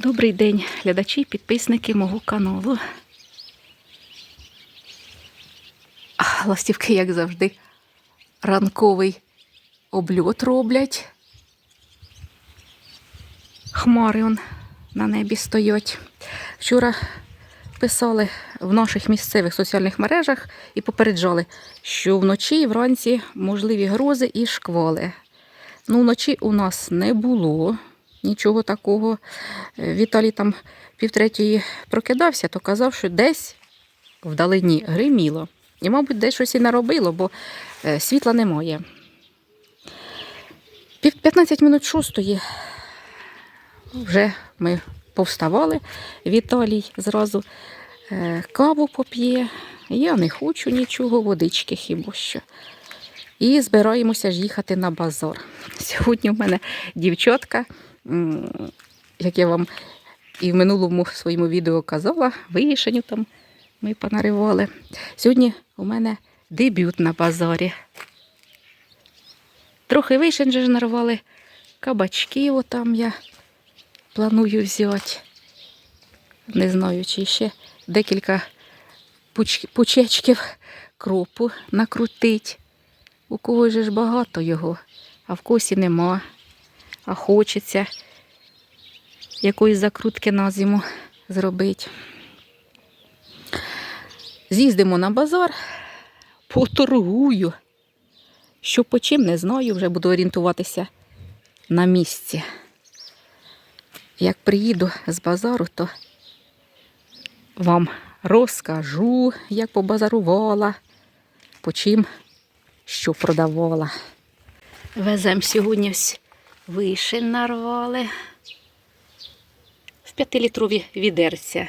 Добрий день, глядачі, підписники мого каналу. Ластівки, як завжди, ранковий обльот роблять. Хмари он на небі стоять. Вчора писали в наших місцевих соціальних мережах і попереджали, що вночі і вранці можливі грози і шквали. Ну, вночі у нас не було нічого такого. Е, Віталій там півтретьої прокидався, то казав, що десь вдалині гриміло. І, мабуть, десь щось і наробило, бо е, світла немає. Пів 15 минут шостої вже ми повставали. Віталій зразу е, каву поп'є. Я не хочу нічого, водички хіба що. І збираємося ж їхати на базар. Сьогодні в мене дівчатка, як я вам і в минулому своєму відео казала, вишеню там ми понаривали. Сьогодні у мене дебют на базарі. Трохи вишень же нарвали, кабачки отам я планую взяти. Не знаю, чи ще декілька пуч- пучечків кропу накрутить. У когось ж багато його, а в косі нема. А хочеться якоїсь закрутки на зиму зробити. З'їздимо на базар, поторгую. Що по чим, не знаю, вже буду орієнтуватися на місці. Як приїду з базару, то вам розкажу, як побазарувала, по чим що продавала. Веземо сьогодні ось вишень нарвали. В п'ятилітрові відерця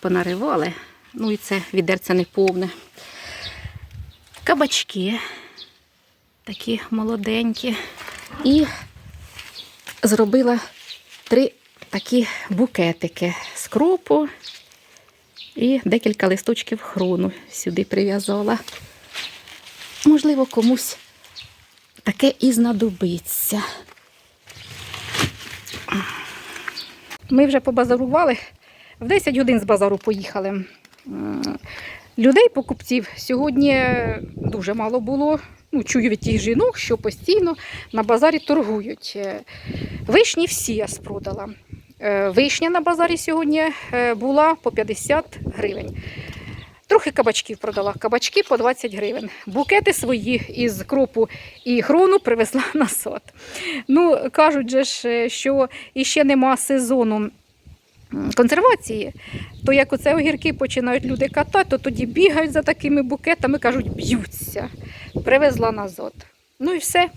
понаривали. Ну і це відерце не повне. Кабачки такі молоденькі. І зробила три такі букетики з кропу і декілька листочків хрону сюди прив'язала. Можливо, комусь таке і знадобиться. Ми вже побазарували. В 10 годин з базару поїхали. Людей, покупців, сьогодні дуже мало було. Ну, чую від тих жінок, що постійно на базарі торгують. Е, Вишні всі я спродала. Е, Вишня на базарі сьогодні е, була по 50 гривень. Трохи кабачків продала. Кабачки по 20 гривень. Букети свої із кропу і хрону привезла на сад. Ну, кажуть же ж, що іще нема сезону консервації, то як оце огірки починають люди катати, то тоді бігають за такими букетами, кажуть, б'ються. Привезла назад. Ну і все.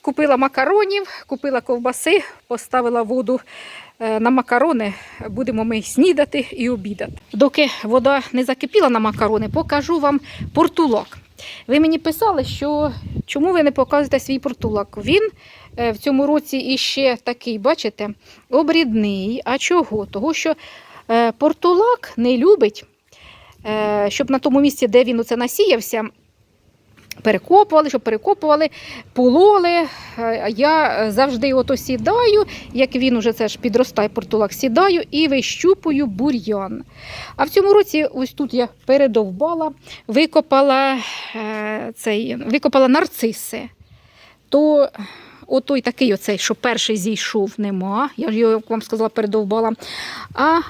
Купила макаронів, купила ковбаси, поставила воду на макарони. Будемо ми снідати і обідати. Доки вода не закипіла на макарони, покажу вам портулак. Ви мені писали, що чому ви не показуєте свій портулак? Він е, в цьому році іще такий, бачите, обрідний. А чого? Того, що е, портулак не любить, е, щоб на тому місці, де він оце насіявся, перекопували, щоб перекопували, пололи. Е, Я е, завжди ото сідаю, як він уже це ж підростає, портулак сідаю і вищупую бур'ян. А в цьому році, ось тут я передовбала, викопала, е, цей, викопала нарциси. То отой такий оцей, що перший зійшов, нема. Я ж його, як вам сказала, передовбала. А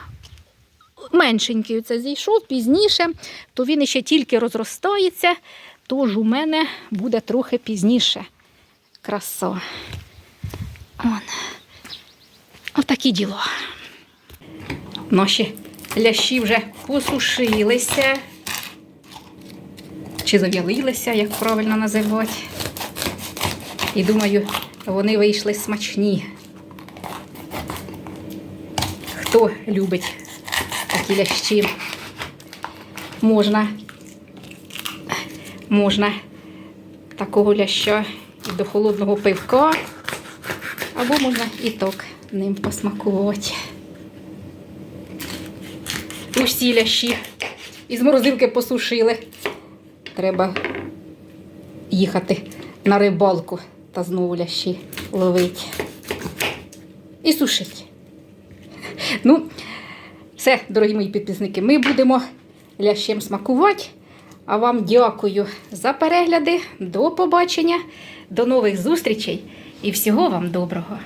меншенький оце зійшов пізніше, то він ще тільки розростається, тож у мене буде трохи пізніше. Краса. Он. Отакі діло. Наші лящі вже посушилися. Чи зав'ялилися, як правильно називати. І думаю, вони вийшли смачні. Хто любить такі лящі? Можна, можна такого ляща і до холодного пивка, або можна і так ним посмакувати. Усі лящі із морозилки посушили. Треба їхати на рибалку та знову лящі ловити. І сушити. Ну, все, дорогі мої підписники, ми будемо лящем смакувати. А вам дякую за перегляди. До побачення, до нових зустрічей і всього вам доброго!